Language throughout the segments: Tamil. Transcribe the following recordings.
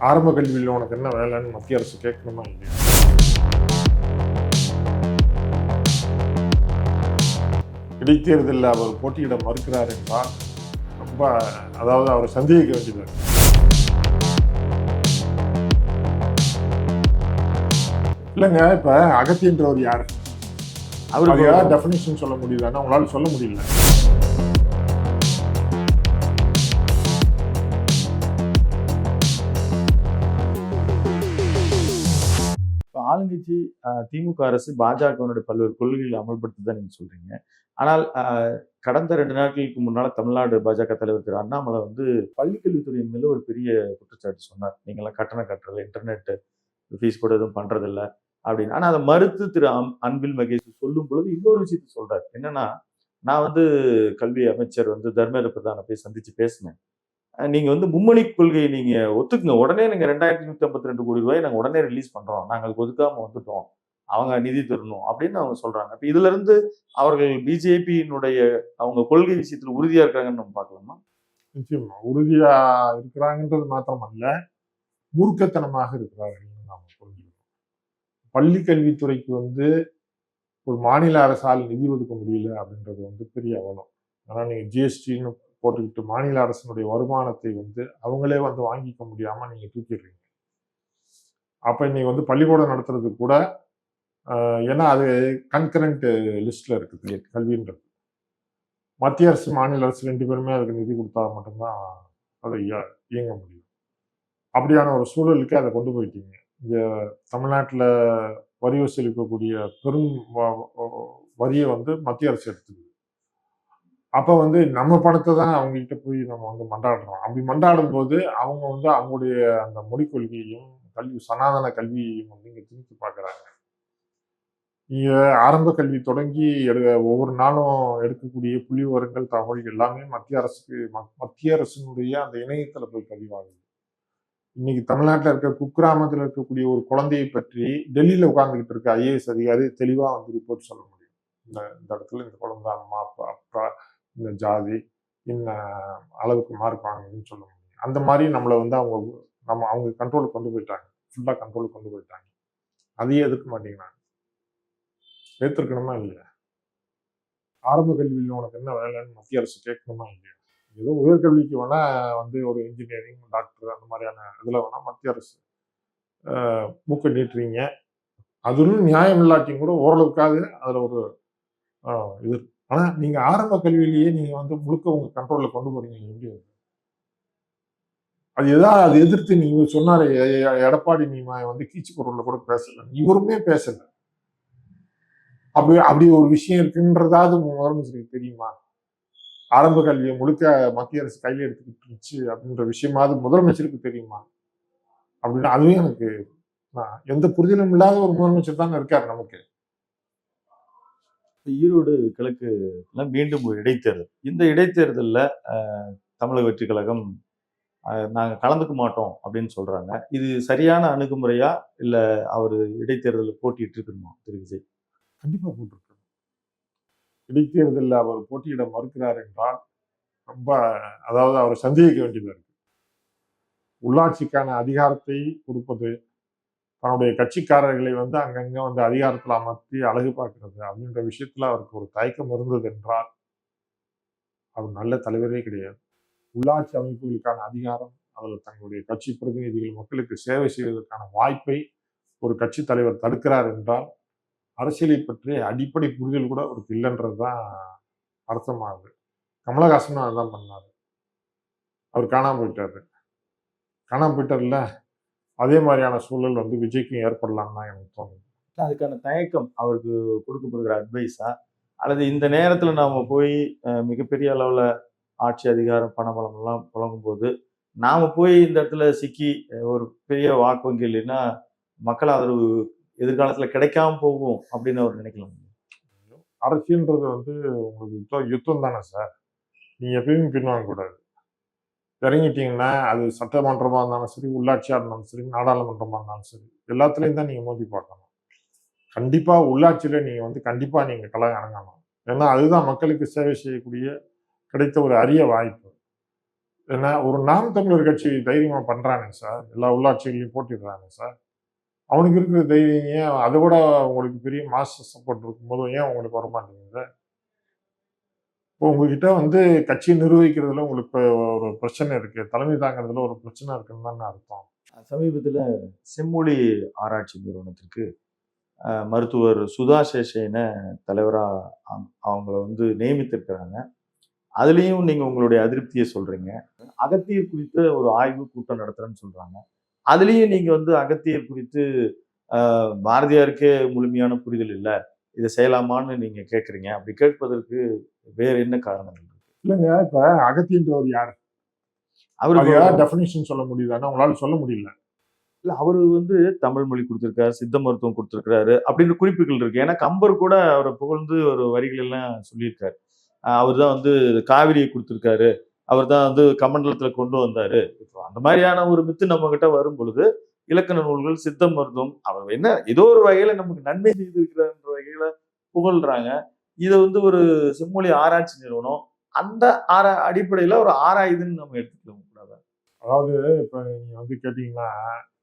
ஆரம்ப கல்வியில் உனக்கு என்ன வேலைன்னு மத்திய அரசு கேட்கணுமா இல்லையா? இடைத்தேர்தலில் அவர் போட்டியிட மறுக்கிறார் என்றால் ரொம்ப அதாவது அவரை சந்தேகிக்க வேண்டியது. இல்லைங்க இப்ப அகத்தியன்றவர் யார்? அவருக்கு டெஃபினேஷன் சொல்ல முடியுதான்னா உங்களால சொல்ல முடியல. ஆளுங்கட்சி திமுக அரசு பாஜகவினுடைய பல்வேறு கொள்கைகளை அமல்படுத்துதான் நீங்கள் சொல்கிறீங்க ஆனால் கடந்த ரெண்டு நாட்களுக்கு முன்னால் தமிழ்நாடு பாஜக தலைவர் திரு அண்ணாமலை வந்து பள்ளிக்கல்வித்துறையின் மேலே ஒரு பெரிய குற்றச்சாட்டு சொன்னார். நீங்களாம் கட்டணம் கட்டுறதில்ல இன்டர்நெட் ஃபீஸ் கூட எதுவும் பண்ணுறதில்ல அப்படின்னு. ஆனால் அதை மறுத்து திரு அம்- அன்பில் மகேஷ் சொல்லும் பொழுது இன்னொரு விஷயத்த சொல்கிறார் என்னன்னா நான் வந்து கல்வி அமைச்சர் வந்து தர்மேந்திர பிரதானை போய் சந்தித்து பேசினேன். நீங்கள் வந்து மும்மணி கொள்கையை நீங்கள் ஒத்துக்குங்க. உடனே நீங்கள் ரெண்டாயிரத்தி நூற்றி ஐம்பத்தி ரெண்டு கோடி ரூபாய் நாங்கள் உடனே ரிலீஸ் பண்ணுறோம் நாங்கள் ஒதுக்காமல் வந்துட்டோம். அவங்க நிதி தரணும் அப்படின்னு அவங்க சொல்கிறாங்க இப்போ இதுலேருந்து அவர்கள் பிஜேபியினுடைய அவங்க கொள்கை விஷயத்தில் உறுதியாக இருக்காங்கன்னு நம்ம பார்க்கலாமா? நிச்சயமா. உறுதியாக இருக்கிறாங்கன்றது மாத்திரமல்ல மூர்க்கத்தனமாக இருக்கிறார்கள் நாம் புரிஞ்சுக்கணும். பள்ளி கல்வித்துறைக்கு வந்து ஒரு மாநில அரசால் நிதி ஒதுக்க முடியல அப்படின்றது வந்து பெரிய அவலம். ஆனால் நீங்கள் ஜிஎஸ்டின்னு போட்டுக்கிட்டு மாநில அரசினுடைய வருமானத்தை வந்து அவங்களே வந்து வாங்கிக்க முடியாம நீங்க தூக்கிடுறீங்க. அப்ப இன்னைக்கு வந்து பள்ளிக்கூடம் நடத்துறதுக்கு கூட ஏன்னா அது கன்கரண்ட் லிஸ்ட்ல இருக்குது கல்வின்றது. மத்திய அரசு மாநில அரசு ரெண்டு பேருமே அதுக்கு நிதி கொடுத்தா மட்டும்தான் அதை இய- இயங்க முடியும். அப்படியான ஒரு சூழலுக்கு அதை கொண்டு போயிட்டீங்க. இங்க தமிழ்நாட்டில் வரி வசூலிக்கக்கூடிய பெரும் வரியை வந்து மத்திய அரசு எடுத்துக்குது. அப்போ வந்து நம்ம பணத்தை தான் அவங்ககிட்ட போய் நம்ம வந்து மண்டாடுறோம். அப்படி மண்டாடும் போது அவங்க வந்து அவங்களுடைய அந்த மொழிக் கொள்கையையும் கல்வி சனாதன கல்வியையும் வந்து இங்கே திணித்து பார்க்குறாங்க. இங்கே ஆரம்ப கல்வி தொடங்கி எடு ஒவ்வொரு நாளும் எடுக்கக்கூடிய புள்ளி விவரங்கள் தகவல் எல்லாமே மத்திய அரசுக்கு மத்திய அரசினுடைய அந்த இணையத்தில் போய் பதிவாகுது. இன்னைக்கு தமிழ்நாட்டில் இருக்க குக்கிராமத்தில் இருக்கக்கூடிய ஒரு குழந்தையை பற்றி டெல்லியில் உட்கார்ந்துகிட்டு இருக்க ஐஏஎஸ் அதிகாரி தெளிவாக வந்து ரிப்போர்ட் சொல்ல முடியும். இந்த இந்த இடத்துல இந்த குழந்தை அம்மா அப்பா அப்பா இந்த ஜாதி இன்ன அளவுக்கு மார்க் வாங்குதுன்னு சொல்ல முடியும். அந்த மாதிரி நம்மளை வந்து அவங்க நம்ம அவங்க கண்ட்ரோலுக்கு கொண்டு போயிட்டாங்க. ஃபுல்லா கண்ட்ரோலுக்கு கொண்டு போயிட்டாங்க. அதையே எதிர்க்க மாட்டேங்கிறாங்க ஏத்திருக்கணுமா இல்லையா? ஆரம்ப கல்வியில் உனக்கு என்ன வேலைன்னு மத்திய அரசு கேட்கணுமா இல்லையா? ஏதோ உயர்கல்விக்கு வேணா வந்து ஒரு இன்ஜினியரிங் டாக்டர் அந்த மாதிரியான இதுல வேணா மத்திய அரசு மூக்க நீட்டுறீங்க. அதுவும் நியாயம் இல்லாட்டியும் கூட ஓரளவுக்காவது அதுல ஒரு இது ஆனால் நீங்கள் ஆரம்ப கல்வியிலேயே நீங்கள் வந்து முழுக்க உங்கள் கண்ட்ரோலில் கொண்டு போகிறீங்க எப்படி? அது? அது எதாவது அது எதிர்த்து நீங்க சொன்னார் எடப்பாடி நீ வந்து கீச்சு குரலில் கூட பேசலை. இவருமே பேசலை. அப்படி அப்படி ஒரு விஷயம் இருக்குன்றதாவது முதலமைச்சருக்கு தெரியுமா? ஆரம்ப கல்வியை முழுக்க மத்திய அரசு கையில் எடுத்துக்கிட்டு இருந்துச்சு அப்படின்ற விஷயமாவது முதலமைச்சருக்கு தெரியுமா? அப்படின்னு அதுவே எனக்கு எந்த புரிதலும் இல்லாத ஒரு முதலமைச்சர் தான் இருக்கார் நமக்கு. ஈரோடு கிழக்கு எல்லாம் மீண்டும் ஒரு இடைத்தேர்தல். இந்த இடைத்தேர்தலில் தமிழக வெற்றி கழகம் நாங்கள் கலந்துக்க மாட்டோம் அப்படின்னு சொல்கிறாங்க இது சரியான அணுகுமுறையா? இல்லை அவர் இடைத்தேர்தலில் போட்டிட்டு இருக்கணுமா திரு. விஜய்? கண்டிப்பாக போட்டிருக்கணும் இடைத்தேர்தலில் அவர் போட்டியிட மறுக்கிறார் என்றால் ரொம்ப அதாவது அவரை சந்தேகிக்க வேண்டியதாக இருக்கு. உள்ளாட்சிக்கான அதிகாரத்தை கொடுப்பது தன்னுடைய கட்சிக்காரர்களை வந்து அங்கங்கே வந்து அதிகாரத்தில் அமர்த்தி அழகு பார்க்கறது. அப்படின்ற விஷயத்தில் அவருக்கு ஒரு தயக்கம் இருந்தது என்றால் அவர் நல்ல தலைவரே கிடையாது. உள்ளாட்சி அமைப்புகளுக்கான அதிகாரம் அதில் தங்களுடைய கட்சி பிரதிநிதிகள் மக்களுக்கு சேவை செய்வதற்கான வாய்ப்பை ஒரு கட்சி தலைவர் தடுக்கிறார் என்றால் அரசியலை பற்றிய அடிப்படை புரிதல் கூட அவருக்கு இல்லைன்றது தான் அர்த்தமாகுது. கமலஹாசனும் அதுதான் பண்ணாரு. அவர் காணாமல் போயிட்டாரு. காணாமல் போயிட்டார்ல? அதே மாதிரியான சூழல் வந்து விஜய்க்கும் ஏற்படலாம் தான் எனக்கு தோணுது. அதுக்கான தயக்கம் அவருக்கு கொடுக்கப்படுகிற அட்வைஸா அல்லது இந்த நேரத்துல நாம போய் மிகப்பெரிய அளவுல ஆட்சி அதிகாரம் பணபலம் எல்லாம் புழங்கும் போது நாம போய் இந்த இடத்துல சிக்கி ஒரு பெரிய வாக்கு வங்கி இல்லைன்னா மக்கள் ஆதரவு எதிர்காலத்துல கிடைக்காம போகும் அப்படின்னு அவர் நினைக்கலாம். அரசியல்ன்றது வந்து உங்களுக்கு யுத்தம் யுத்தம் தானே சார்? நீங்க எப்பயுமே பின்வாங்க கூடாது. இறங்கிட்டீங்கன்னா அது சட்டமன்றமாக இருந்தாலும் சரி உள்ளாட்சியாக இருந்தாலும் சரி நாடாளுமன்றமாக இருந்தாலும் சரி எல்லாத்துலேயும் தான் நீங்கள் மோதி பார்க்கணும். கண்டிப்பாக உள்ளாட்சியில் நீங்கள் வந்து கண்டிப்பாக நீங்கள் கலை இறங்கணும். ஏன்னா அதுதான் மக்களுக்கு சேவை செய்யக்கூடிய கிடைத்த ஒரு அரிய வாய்ப்பு. ஏன்னா ஒரு நாம் தமிழர் கட்சி தைரியமாக பண்ணுறானுங்க சார் எல்லா உள்ளாட்சிகளையும் போட்டிடுறாங்க சார். அவனுக்கு இருக்கிற தைரியம் ஏன் அதை விட உங்களுக்கு பெரிய மாஸ்டர் சப்போர்ட் இருக்கும்போது ஏன் உங்களுக்கு வர மாட்டேங்குது இப்போ உங்ககிட்ட வந்து கட்சியை நிர்வகிக்கிறதுல உங்களுக்கு ஒரு பிரச்சனை இருக்கு. தலைமை தாங்கிறதுல ஒரு பிரச்சனை இருக்குன்னு தானே அர்த்தம். சமீபத்தில் செம்மொழி ஆராய்ச்சி நிறுவனத்திற்கு மருத்துவர் சுதா சேஷேன தலைவராக அவங்கள வந்து நியமித்திருக்கிறாங்க. அதுலேயும் நீங்கள் உங்களுடைய அதிருப்தியை சொல்கிறீங்க அகத்தியர் குறித்து ஒரு ஆய்வு கூட்டம் நடத்துகிறேன்னு சொல்கிறாங்க அதுலேயும் நீங்கள் வந்து அகத்தியர் குறித்து பாரதியாருக்கே முழுமையான புரிதல் இல்லை. இதை செய்யலாமான்னு நீங்கள் கேட்குறீங்க அப்படி கேட்பதற்கு வேறு என்ன காரணங்கள் இல்லைங்க இப்ப அகத்தின்றவர் யார்? ஏதாவது டெஃபினேஷன் சொல்ல முடியுதான்னா உங்களால சொல்ல முடியல. இல்ல அவரு வந்து தமிழ் மொழி கொடுத்திருக்காரு சித்த மருத்துவம் கொடுத்திருக்காரு அப்படின்னு குறிப்புகள் இருக்கு. ஏன்னா கம்பர் கூட அவரை புகழ்ந்து ஒரு வரிகள் எல்லாம் சொல்லியிருக்காரு. அவர் தான் வந்து காவிரியை கொடுத்திருக்காரு. அவர் தான் வந்து கமண்டலத்துல கொண்டு வந்தாரு. இப்போ அந்த மாதிரியான ஒரு மித்து நம்ம கிட்ட வரும் பொழுது இலக்கண நூல்கள் சித்த மருத்துவம் அவர் என்ன ஏதோ ஒரு வகையில நமக்கு நன்மை செய்திருக்கிறார்ன்ற வகையில புகழ்றாங்க. இதை வந்து ஒரு செம்மொழி ஆராய்ச்சி நிறுவனம் அந்த ஆரா அடிப்படையில் ஒரு ஆராயுதுன்னு நம்ம எடுத்துக்கலாம் கூடாது அதாவது இப்போ நீங்கள் வந்து கேட்டிங்கன்னா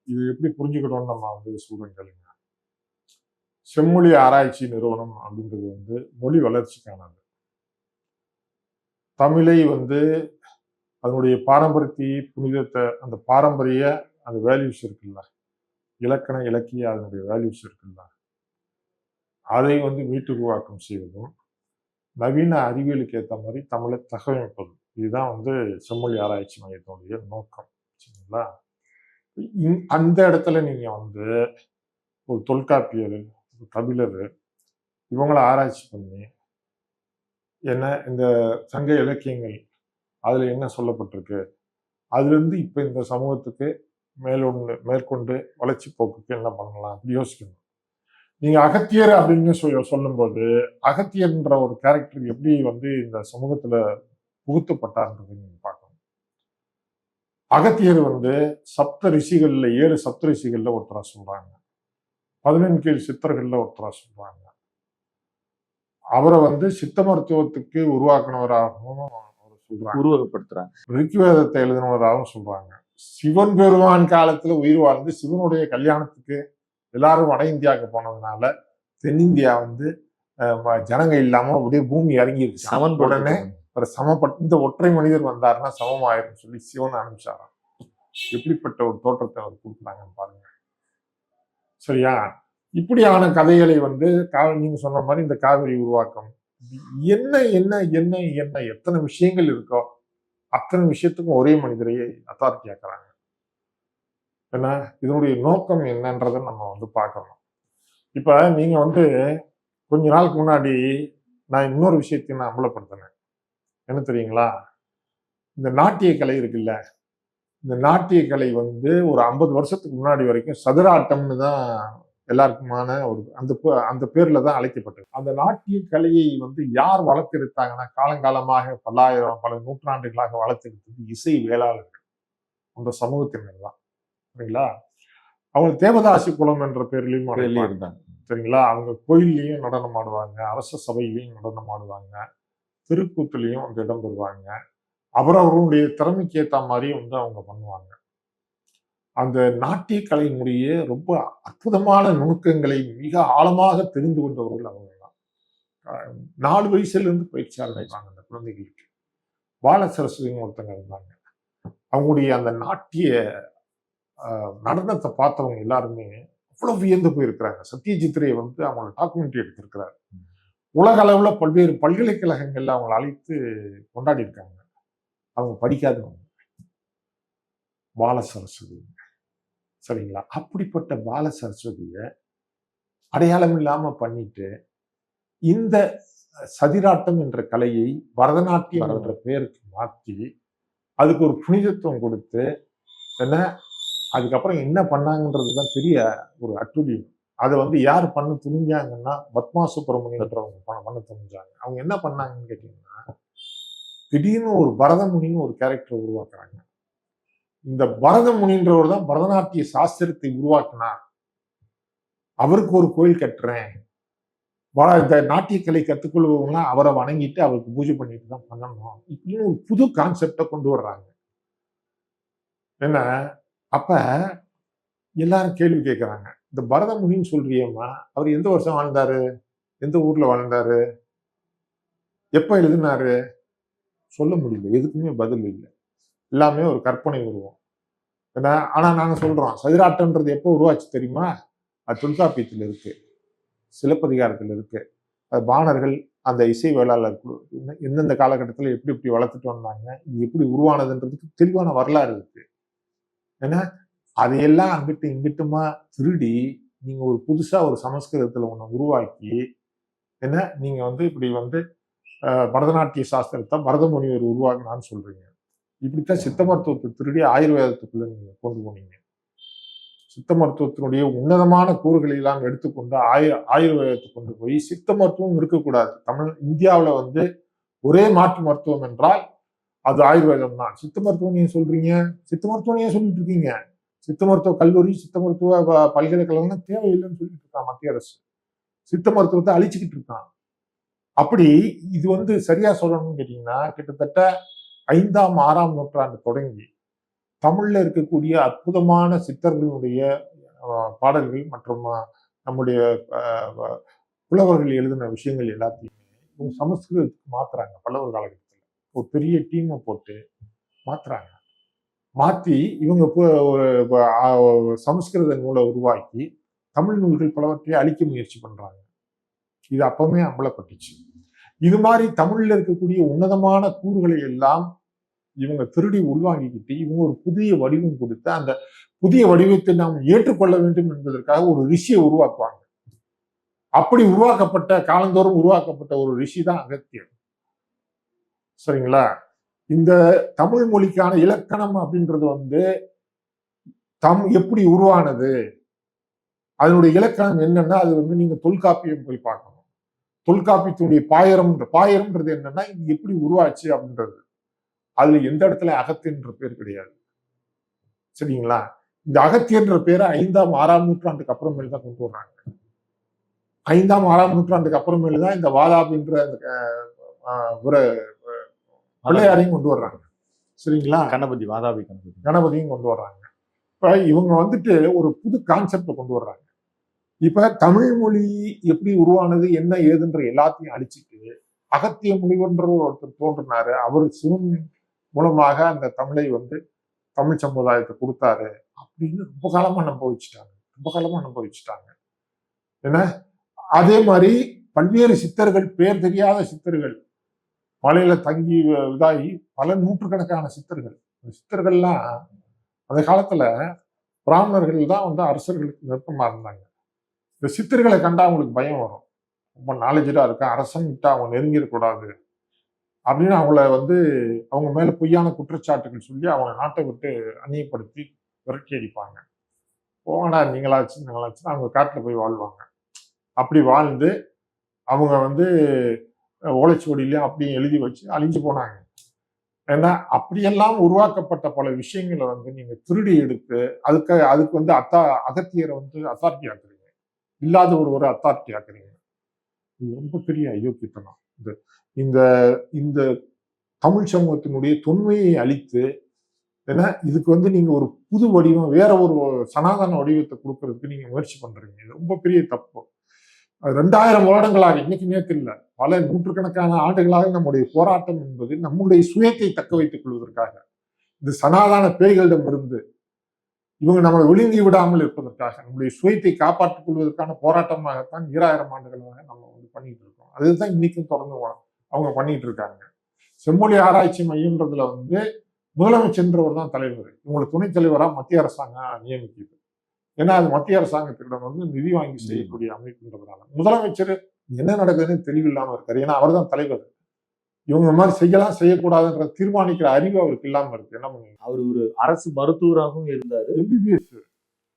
இது எப்படி புரிஞ்சுக்கணும்னு நம்ம வந்து சொல்றேன் கேளுங்க. செம்மொழி ஆராய்ச்சி நிறுவனம் அப்படின்றது வந்து மொழி வளர்ச்சிக்கானது தமிழை வந்து அதனுடைய பாரம்பரியத்தை புனிதத்தை அந்த பாரம்பரிய அந்த வேல்யூஸ் இருக்குல்ல இலக்கண இலக்கிய அதனுடைய வேல்யூஸ் இருக்குல்ல அதை வந்து மீட்டுருவாக்கம் செய்வதும் நவீன அறிவியலுக்கு ஏற்ற மாதிரி தமிழை தகவமைப்பதும். இதுதான் வந்து செம்மொழி ஆராய்ச்சி மையத்தினுடைய நோக்கம் சரிங்களா? இந்- அந்த இடத்துல நீங்கள் வந்து ஒரு தொல்காப்பியர் ஒரு கபிலர் இவங்கள ஆராய்ச்சி பண்ணி என்ன இந்த சங்க இலக்கியங்கள் அதில் என்ன சொல்லப்பட்டிருக்கு அதுலேருந்து இப்போ இந்த சமூகத்துக்கு மேலொன்று மேற்கொண்டு வளர்ச்சி போக்குக்கு என்ன பண்ணலாம் அப்படி யோசிக்கணும். நீங்க அகத்தியர் அப்படின்னு சொல்ல சொல்லும்போது அகத்தியர்ன்ற ஒரு கேரக்டர் எப்படி வந்து இந்த சமூகத்துல புகுத்தப்பட்டார்ன்றது நீங்க பார்க்கணும். அகத்தியர் வந்து சப்த ரிஷிகள்ல ஏழு சப்த ரிஷிகள்ல ஒருத்தரா சொல்றாங்க. பதினெண்கீழ் சித்தர்கள்ல ஒருத்தரா சொல்றாங்க. அவரை வந்து சித்த மருத்துவத்துக்கு உருவாக்குனவராகவும் அவர் சொல்றாங்க. உருவகப்படுத்துறாங்க. ரிக்வேதத்தை எழுதினவராகவும் சொல்றாங்க. சிவன் பெருமான் காலத்துல உயிர் வாழ்ந்து சிவனுடைய கல்யாணத்துக்கு எல்லாரும் வட இந்தியாவுக்கு போனதுனால தென்னிந்தியா வந்து ஜனங்க இல்லாம அப்படியே பூமி இறங்கிருச்சு. சமன் உடனே ஒரு சமப்பட்ட இந்த ஒற்றை மனிதர் வந்தாருன்னா சமமாயிரும் சொல்லி சிவன் அனுப்பிச்சாராம். எப்படிப்பட்ட ஒரு தோற்றத்தை அவர் கொடுக்குறாங்கன்னு பாருங்க. சரியா? இப்படியான கதைகளை வந்து கா- நீங்க சொன்ன மாதிரி இந்த காவிரி உருவாக்கம் என்ன என்ன என்ன என்ன எத்தனை விஷயங்கள் இருக்கோ அத்தனை விஷயத்துக்கும் ஒரே மனிதரையே அத்தாரிட்டி ஆக்குறாங்க. என்ன? இதனுடைய நோக்கம் என்னன்றதை நம்ம வந்து பார்க்கணும். இப்போ நீங்கள் வந்து கொஞ்ச நாளுக்கு முன்னாடி நான் இன்னொரு விஷயத்தையும் நான் அம்பலப்படுத்தினேன். என்ன தெரியுங்களா? இந்த நாட்டிய கலை இருக்குல்ல இந்த நாட்டிய கலை வந்து ஒரு ஐம்பது வருஷத்துக்கு முன்னாடி வரைக்கும் சதுராட்டம்னு தான் எல்லாருக்குமான ஒரு அந்த அந்த பேர்ல தான் அழைக்கப்பட்டது. அந்த நாட்டிய கலையை வந்து யார் வளர்த்தெடுத்தாங்கன்னா காலங்காலமாக பல்லாயிரம் பல நூற்றாண்டுகளாக வளர்த்தெடுத்தது இசை வேளாளர்கள். அந்த சமூகத்தினர் தான் சரிங்களா அவங்க தேவதாசி குலம் என்ற பேர்லயும். இருந்தாங்க சரிங்களா? அவங்க கோயில்லையும் நடனம் ஆடுவாங்க அரச சபையிலையும் நடனம் ஆடுவாங்க திருக்கூத்துலையும் வந்து இடம் பெறுவாங்க. அவரவர்களுடைய திறமைக்கு ஏற்ற மாதிரி வந்து அவங்க பண்ணுவாங்க. அந்த நாட்டிய கலையினுடைய ரொம்ப அற்புதமான நுணுக்கங்களை மிக ஆழமாக தெரிந்து கொண்டவர்கள் அவங்க தான் நாலு வயசுல இருந்து பயிற்சி ஆரம்பிப்பாங்க அந்த குழந்தைகளுக்கு. பால சரஸ்வதினு ஒருத்தங்க இருந்தாங்க. அவங்களுடைய அந்த நாட்டிய நடனத்தை பார்த்தவங்க எல்லாருமே அவ்வளவு வியந்து போயிருக்கிறாங்க. சத்யஜித் ரே வந்து அவங்களோட டாக்குமெண்ட்ரி எடுத்திருக்கிறார். உலக அளவுல பல்வேறு பல்கலைக்கழகங்கள்ல அவங்களை அழைத்து கொண்டாடி இருக்காங்க. அவங்க படிக்காதவங்க பால சரஸ்வதி சரிங்களா? அப்படிப்பட்ட பால சரஸ்வதிய அடையாளம் இல்லாம பண்ணிட்டு இந்த சதிராட்டம் என்ற கலையை பரதநாட்டியம் என்ற பெயருக்கு மாற்றி அதுக்கு ஒரு புனிதத்துவம் கொடுத்து என்ன அதுக்கப்புறம் என்ன பண்ணாங்கன்றது தான் பெரிய ஒரு அட்டுழியம் அதை வந்து யார் பண்ண துணிஞ்சாங்கன்னா பத்மா சுப்பிரமணியன்றவங்க பண்ண பண்ண துணிஞ்சாங்க. அவங்க என்ன பண்ணாங்கன்னு கேட்டிங்கன்னா திடீர்னு ஒரு பரதமுனின்னு ஒரு கேரக்டர் உருவாக்குறாங்க. இந்த பரதமுனின்றவர் தான் பரதநாட்டிய சாஸ்திரத்தை உருவாக்கினார். அவருக்கு ஒரு கோயில் கட்டுறேன். வ- இந்த நாட்டியக்கலை கற்றுக்கொள்பவங்களாம் அவரை வணங்கிட்டு அவருக்கு பூஜை பண்ணிட்டு தான் பண்ணணும். இப்படின்னு ஒரு புது கான்செப்டை கொண்டு வர்றாங்க. என்ன? அப்போ எல்லாரும் கேள்வி கேட்குறாங்க இந்த பரதமுனின்னு சொல்றியம்மா அவர் எந்த வருஷம் வாழ்ந்தாரு? எந்த ஊரில் வாழ்ந்தாரு? எப்போ எழுதினாரு? சொல்ல முடியல. எதுக்குமே பதில் இல்லை. எல்லாமே ஒரு கற்பனை உருவம். ஏன்னா ஆனால் நாங்கள் சொல்கிறோம் சதிராட்டம்ன்றது எப்போ உருவாச்சு தெரியுமா? அது தொல்காப்பியத்தில் இருக்குது சிலப்பதிகாரத்தில் இருக்குது அது பாணர்கள் அந்த இசை வேளாளர் குழு என்ன- எந்தெந்த காலகட்டத்தில் எப்படி எப்படி வளர்த்துட்டு வந்தாங்க இது எப்படி உருவானதுன்றதுக்கு தெளிவான வரலாறு இருக்குது ஏன்னா அதையெல்லாம் அங்கிட்டு இங்கிட்டுமா திருடி நீங்க ஒரு புதுசா ஒரு சமஸ்கிருதத்துல ஒன்று உருவாக்கி என்ன? நீங்க வந்து இப்படி வந்து பரதநாட்டிய சாஸ்திரத்தை பரத முனிவர் உருவாக்குனான்னு சொல்றீங்க. இப்படித்தான் சித்த மருத்துவத்தை திருடி ஆயுர்வேதத்துக்குள்ள நீங்க கொண்டு போனீங்க. சித்த மருத்துவத்தினுடைய உன்னதமான கூறுகளை எல்லாம் எடுத்துக்கொண்டு ஆயு ஆயுர்வேதத்தை கொண்டு போய் சித்த மருத்துவம் இருக்கக்கூடாது. தமிழ் இந்தியாவில் வந்து ஒரே மாற்று மருத்துவம் என்றால் அது ஆயுர்வேதம் தான் சித்த மருத்துவம் நீங்க சொல்றீங்க? சித்த மருத்துவம் ஏன் சொல்லிட்டு இருக்கீங்க? சித்த மருத்துவ கல்லூரி சித்த மருத்துவ பல்கலைக்கழகம் தேவையில்லைன்னு சொல்லிட்டு இருக்கான் மத்திய அரசு. சித்த மருத்துவத்தை அழிச்சுக்கிட்டு இருக்கான். அப்படி இது வந்து சரியா சொல்லணும்னு கேட்டீங்கன்னா கிட்டத்தட்ட ஐந்தாம் ஆறாம் நூற்றாண்டு தொடங்கி தமிழ்ல இருக்கக்கூடிய அற்புதமான சித்தர்களுடைய பாடல்கள் மற்றும் நம்முடைய புலவர்கள் எழுதின விஷயங்கள் எல்லாத்தையுமே சமஸ்கிருதத்துக்கு மாத்துறாங்க பல்லவர் காலகட்டத்தில். ஒரு பெரிய டீமை போட்டு மாற்றுறாங்க மாற்றி இவங்க பு- ஒரு நூலை உருவாக்கி தமிழ் நூல்கள் பலவற்றை அழிக்க முயற்சி பண்ணுறாங்க இது அப்பவுமே அம்பலப்பட்டுச்சு. இது மாதிரி தமிழில் இருக்கக்கூடிய உன்னதமான கூறுகளை எல்லாம் இவங்க திருடி உள்வாங்கிக்கிட்டு இவங்க ஒரு புதிய வடிவம் கொடுத்து அந்த புதிய வடிவத்தை நாம் ஏற்றுக்கொள்ள வேண்டும் என்பதற்காக ஒரு ரிஷியை உருவாக்குவாங்க. அப்படி உருவாக்கப்பட்ட காலந்தோறும் உருவாக்கப்பட்ட ஒரு ரிஷி தான் அகத்தியம் சரிங்களா? இந்த தமிழ் மொழிக்கான இலக்கணம் அப்படின்றது வந்து தம் எப்படி உருவானது? அதனுடைய இலக்கணம் என்னன்னா அது வந்து நீங்க தொல்காப்பியம் போய் பார்க்கணும். தொல்காப்பியத்தினுடைய பாயரம் பாயரம்ன்றது என்னன்னா இது எப்படி உருவாச்சு அப்படின்றது. அதுல எந்த இடத்துல அகத்தியன்ற பேர் கிடையாது. சரிங்களா? இந்த அகத்தியன்ற பேரை ஐந்தாம் ஆறாம் நூற்றாண்டுக்கு அப்புறமேல தான் கொண்டு வர்றாங்க. ஐந்தாம் ஆறாம் நூற்றாண்டுக்கு அப்புறமேல தான் இந்த வாதாபின்ற அந்த ஒரு பிள்ளையாரையும் கொண்டு வர்றாங்க. சரிங்களா? கணபதி வாதாபி கணபதி. கணபதியும் கொண்டு வர்றாங்க. இப்ப இவங்க வந்துட்டு ஒரு புது கான்செப்டை கொண்டு வர்றாங்க. இப்ப தமிழ் மொழி எப்படி உருவானது என்ன ஏதுன்ற எல்லாத்தையும் அழிச்சிட்டு அகத்திய முனிவர்ன்ற ஒருத்தர் தோன்றினாரு. அவர் சிவன் மூலமாக அந்த தமிழை வந்து தமிழ் சமுதாயத்தை கொடுத்தாரு அப்படின்னு ரொம்ப காலமா நம்ப வச்சுட்டாங்க. ரொம்ப காலமா நம்ப வச்சுட்டாங்க. என்ன? அதே மாதிரி பல்வேறு சித்தர்கள் பேர் தெரியாத சித்தர்கள் மலையில தங்கி இதாகி பல நூற்றுக்கணக்கான சித்தர்கள். இந்த சித்தர்கள்லாம் அந்த காலத்துல பிராமணர்கள் தான் வந்து அரசர்களுக்கு நெருக்கமா இருந்தாங்க. இந்த சித்தர்களை கண்டா அவங்களுக்கு பயம் வரும். ரொம்ப நாலேஜா இருக்கா அரசன் விட்டு அவங்க நெருங்கிடக்கூடாது அப்படின்னு அவங்கள வந்து அவங்க மேல பொய்யான குற்றச்சாட்டுகள் சொல்லி அவங்க நாட்டை விட்டு அந்நியப்படுத்தி விரட்டி அடிப்பாங்க. போங்கடா நீங்களாச்சு நீங்களாச்சுன்னு அவங்க காட்டுல போய் வாழ்வாங்க. அப்படி வாழ்ந்து அவங்க வந்து ஓலைச்சுவடியிலையும் அப்படியும் எழுதி வச்சு அழிஞ்சு போனாங்க. ஏன்னா அப்படியெல்லாம் உருவாக்கப்பட்ட பல விஷயங்களை வந்து நீங்கள் திருடி எடுத்து அதுக்கு அதுக்கு வந்து அத்தா அகத்தியரை வந்து அத்தாரிட்டி ஆக்குறீங்க. இல்லாத ஒரு ஒரு அத்தாரிட்டி ஆக்குறீங்க. இது ரொம்ப பெரிய அயோக்கியத்தனம் இந்த இந்த இந்த தமிழ் சமூகத்தினுடைய தொன்மையை அழித்து ஏன்னா இதுக்கு வந்து நீங்க ஒரு புது வடிவம் வேற ஒரு சனாதன வடிவத்தை கொடுக்கறதுக்கு நீங்க முயற்சி பண்றீங்க. இது ரொம்ப பெரிய தப்பு. அது ரெண்டாயிரம் வருடங்களாக இன்னைக்கு நேற்று இல்லை பல நூற்றுக்கணக்கான ஆண்டுகளாக நம்முடைய போராட்டம் என்பது நம்முடைய சுயத்தை தக்க வைத்துக் கொள்வதற்காக. இந்த சனாதான பேய்களிடம் இருந்து இவங்க நம்மளை விழுங்கி விடாமல் இருப்பதற்காக நம்முடைய சுயத்தை காப்பாற்றிக் கொள்வதற்கான போராட்டமாகத்தான் ஈராயிரம் ஆண்டுகளாக நம்ம வந்து பண்ணிட்டு இருக்கோம். அதுதான் இன்னைக்கும் தொடர்ந்து அவங்க பண்ணிட்டு இருக்காங்க. செம்மொழி ஆராய்ச்சி மையம்ன்றதுல வந்து முதலமைச்சர்ன்றவர் தான் தலைவர். இவங்களை துணைத் தலைவராக மத்திய அரசாங்கம் நியமிக்குது. ஏன்னா அது மத்திய அரசாங்கத்திடம் வந்து நிதி வாங்கி செய்யக்கூடிய அமைப்புன்றதுனால. முதலமைச்சர் என்ன நடக்குதுன்னு தெளிவில்லாம இருக்காரு. ஏன்னா அவர் தான் தலைவர். இவங்க மாதிரி செய்யலாம் செய்யக்கூடாதுன்ற தீர்மானிக்கிற அறிவு அவருக்கு இல்லாம இருக்கு. என்ன பண்ணுவீங்க? அவர் ஒரு அரசு மருத்துவராகவும் இருந்தார். எம்பிபிஎஸ்.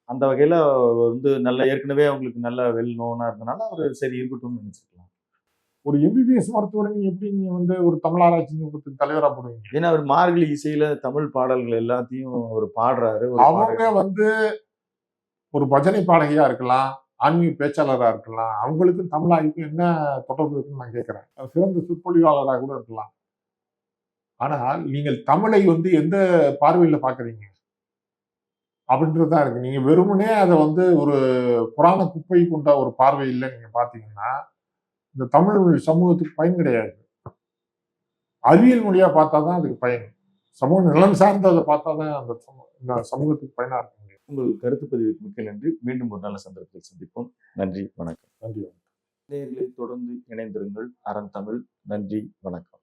அந்த வகையில வந்து நல்ல ஏற்கனவே அவங்களுக்கு நல்ல வெல் நோனா இருந்தனால அவர் சரி இருக்கட்டும்னு நினைச்சிருக்கலாம் ஒரு எம்பிபிஎஸ் மருத்துவரை நீங்க எப்படி நீங்க வந்து ஒரு தமிழ் ஆராய்ச்சி நிறுவனத்துக்கு தலைவரா போடுவீங்க? ஏன்னா அவர் மார்கழி இசையில தமிழ் பாடல்கள் எல்லாத்தையும் அவர் பாடுறாரு. அவங்க. வந்து ஒரு பஜனை பாடகியாக இருக்கலாம் ஆன்மீக பேச்சாளராக இருக்கலாம் அவங்களுக்கும் தமிழாய்க்கும் என்ன தொடர்பு இருக்குன்னு நான் கேட்குறேன் சிறந்த சொற்பொழிவாளராக கூட இருக்கலாம். ஆனால் நீங்கள் தமிழை வந்து எந்த பார்வையில் பார்க்குறீங்க அப்படின்றது தான் இருக்கு. நீங்கள் வெறுமனே அதை வந்து ஒரு புராண குப்பை கொண்ட ஒரு பார்வையில் நீங்கள் பார்த்தீங்கன்னா இந்த தமிழ் சமூகத்துக்கு பயன் கிடையாது. அறிவியல் மொழியாக பார்த்தா தான் அதுக்கு பயன். சமூக நலன் சார்ந்ததை பார்த்தா தான் அந்த சமூக இந்த சமூகத்துக்கு பயனாக இருக்கும். உங்கள் கருத்து பதிவுக்கு மிக்க நன்றி. மீண்டும் ஒரு நல்ல சந்தர்ப்பத்தில் சந்திப்போம். நன்றி வணக்கம். நன்றி நேயர்களை தொடர்ந்து இணைந்திருங்கள். அறம் தமிழ். நன்றி வணக்கம்.